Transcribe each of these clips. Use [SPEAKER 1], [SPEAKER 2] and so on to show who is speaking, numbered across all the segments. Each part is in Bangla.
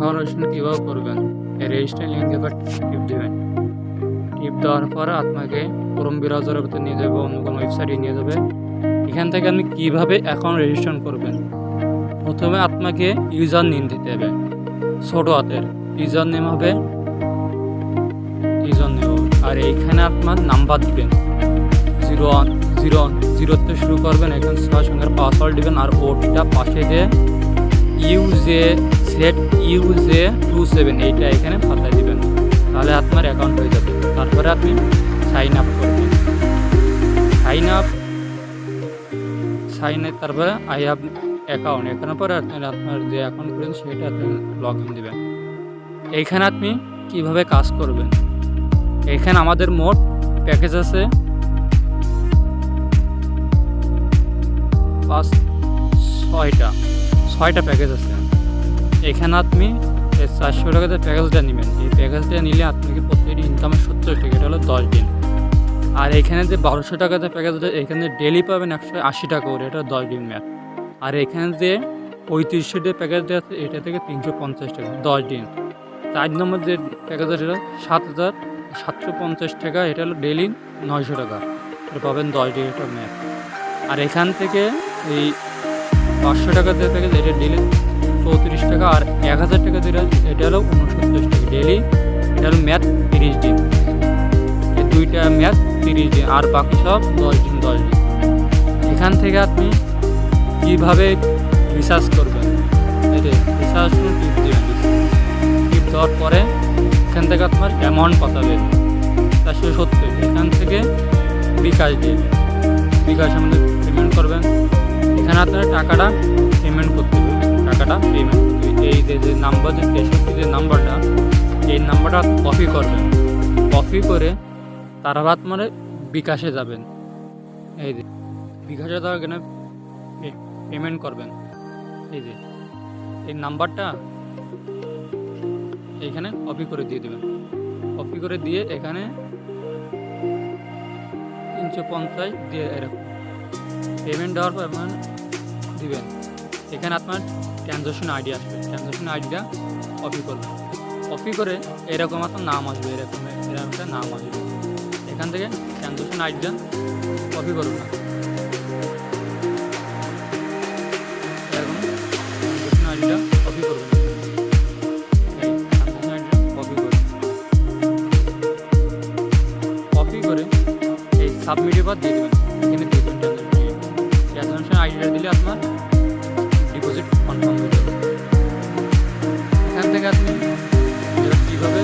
[SPEAKER 1] রেজিস্ট্রেশন কীভাবে করবেন? রেজিস্টার লিঙ্কে এবার টিপ দেবেন। টিপ দেওয়ার পরে আপনাকে ক্রোম ব্রাউজারের ভিতরে নিয়ে যাবে, অন্য কোনো ওয়েবসাইটে নিয়ে যাবে। এখান থেকে আপনি কীভাবে অ্যাকাউন্ট রেজিস্ট্রেশন করবেন? প্রথমে আপনাকে ইউজার নেম দিতে হবে, ছোটো হাতের। ইউজার নেম হবে ইউজার নেম আর এইখানে আপনার নাম্বার দিবেন। জিরো ওয়ান জিরো জিরোতে শুরু করবেন। এখানে ছয় সঙ্গে পাসওয়ার্ড দিবেন। আর ওটিটা পাশে দিয়ে ইউজে সেট ইউজে টু সেভেন এইটা এখানে পাঠাই দিবেন। তাহলে আপনার অ্যাকাউন্ট হয়ে যাবে। তারপরে আপনি সাইন আপ করবেন। সাইন আপ সাইন তারপরে আই হ্যাভ অ্যাকাউন্ট এখানে পরে আপনি আপনার যে অ্যাকাউন্ট করেন সেটা আপনি লগ ইন দেবেন। এইখানে আপনি কীভাবে কাজ করবেন? এখানে আমাদের মোট প্যাকেজ আছে পাঁচ, ছয়টা। ছয়টা প্যাকেজ আছে। এখানে আপনি এই চারশো টাকাতে প্যাকেজটা নেবেন, এই প্যাকেজটা নিলে আপনাকে প্রত্যেকটি ইনকামের সত্তর টাকা, এটা হলো দশ দিন। আর এখানে যে বারোশো টাকাতে প্যাকেজটা এখানে ডেলি পাবেন একশো আশি টাকা করে, এটা দশ দিন ম্যাচ আর এখানে যে পঁয়ত্রিশশো ডে প্যাকেজটা আছে, এটা থেকে তিনশো পঞ্চাশ টাকা, দশ দিন। চার নম্বর যে প্যাকেজটা সেটা সাত হাজার সাতশো পঞ্চাশ টাকা, এটা হলো ডেলি নয়শো টাকা। এটা পাবেন দশ এটা ম্যাচ আর এখান থেকে এই পাঁচশো টাকা যে প্যাকেজ এটা ডেলি চৌত্রিশ টাকা আর এক হাজার টাকা যেটা এটা হলো উনসত্তর টাকা। ডেলি এটা হলো ম্যাথ তিরিশ দিন। এই দুইটা ম্যাথ তিরিশ দিন আর বাকি সব দশ দিন দশ দিন। এখান থেকে আপনি কীভাবে রিসার্চ করবেন? যে রিসার্চ টিপ দেবেন টিপ দেওয়ার পরে এখান থেকে আপনার অ্যামাউন্ট পাঠাবে। চারশো সত্তর এখান থেকে বিকাশ দিয়ে বিকাশ আমাদের পেমেন্ট করবেন। আপনার টাকাটা পেমেন্ট করতে হবে। টাকাটা পেমেন্ট করতে হবে। এই যে নাম্বার যে তেষট্টি যে নাম্বারটা এই নাম্বারটা কপি করবেন কপি করে তারা বাদ মানে বিকাশে যাবেন। এই যে, বিকাশে যাওয়ার এখানে পেমেন্ট করবেন। এই যে, এই নাম্বারটা এইখানে কপি করে দিয়ে দেবেন। কপি করে দিয়ে এখানে তিনশো পঞ্চাশ দিয়ে এরকম। পেমেন্ট দেওয়ার পর আপনার দিবেন। এখানে আপনার ট্রানজাকশন আইডি আসবে। ট্রানজাকশন আইডিটা কপি করবেন। কপি করে এরকম আপনার নাম আসবে, এরকম এরকম একটা নাম আসবে। এখান থেকে ট্রানজাকশন আইডিটা কপি করবেন। না ট্রানজাকশন আইডিটা কপি কপি করে এই দিয়ে দেবেন। এখানে দিয়ে দেবেন। ট্রানজাকশন আইডিটা দিলে আপনার ডিপোজিট কনফার্ম হয়ে যাবে এখান থেকে আপনি কীভাবে।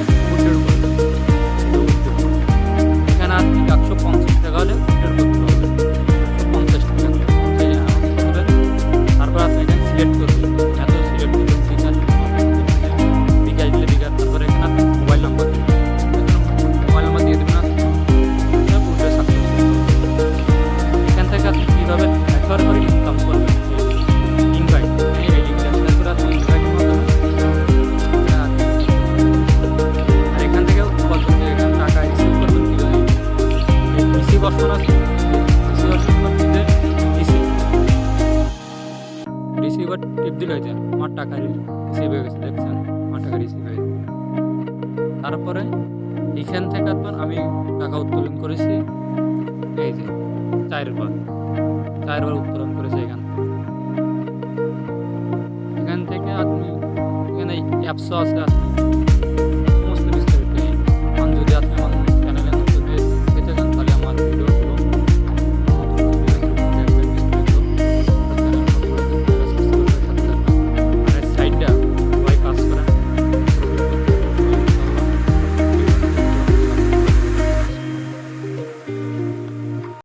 [SPEAKER 1] এখানে আপনি একশো পঞ্চাশ টাকা হলে রিসিভার টিপ দিল হয়েছে আমার টাকা রিসিভ হয়ে গেছে, দেখছেন? আমার টাকা রিসিভ হয়ে তারপরে এখান থেকে আপনার আমি টাকা উত্তোলন করেছি। এই যে, চারবার চারবার উত্তোলন করেছে এখান এখান থেকে আপনি, এখানে অ্যাপসও আছে, আপনি